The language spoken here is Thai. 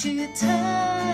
ชื่อเธอ